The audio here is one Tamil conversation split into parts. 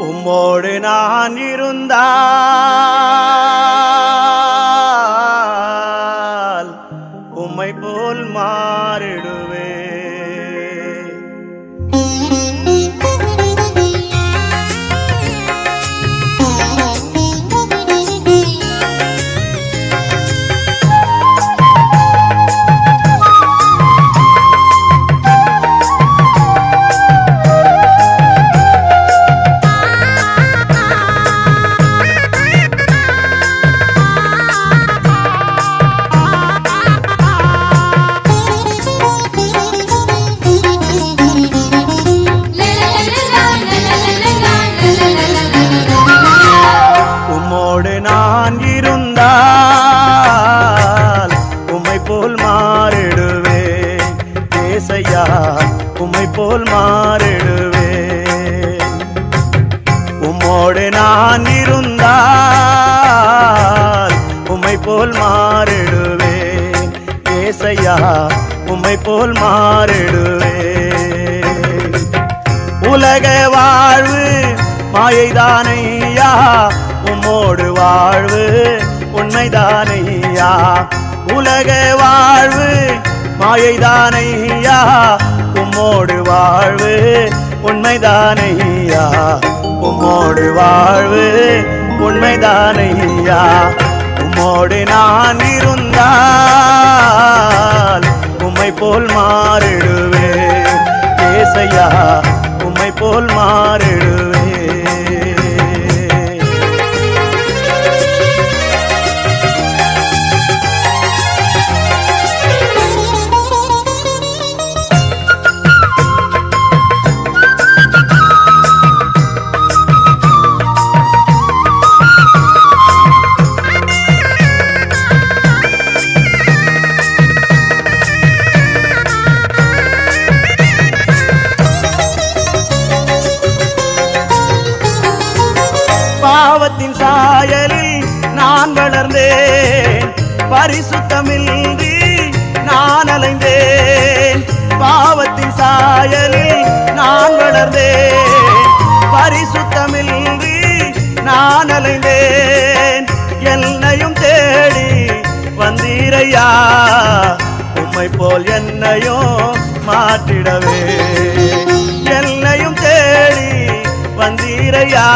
உம்மோடு நான் இருந்தா உமை போல் மாறிடுவே உம்மோடு நான் இருந்தால் உமை போல் மாறிடுவே ஏசையா உமை போல் மாறிடுவே உலக வாழ்வு மாயைதானையா? உம்மோடு வாழ்வு உண்மைதானையா? உலக வாழ்வு மாயைதானையா? உம்மோடு வாழ்வு உண்மைதானையா? உம்மோடு வாழ்வு உண்மைதானையா? உம்மோடு நான் இருந்தால் உம்மை போல் மாறிடுவே ஏசையா உம்மை போல் மாறிடுவே பாவத்தின் சாயலில் நான் வளர்ந்தேன். பரிசுத்தமின்றி நான் அலைந்தேன். பாவத்தின் சாயலில் நான் வளர்ந்தேன். பரிசுத்தமின்றி நான் அலைந்தேன். என்னையும் தேடி வந்தீரையா? உம்மை போல் என்னையும் மாற்றிடவே. என்னையும் தேடி வந்தீரையா?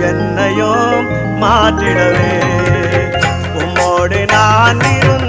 என்னையும் மாற்றிடவே. உம்மோடு நான் இருந்தால்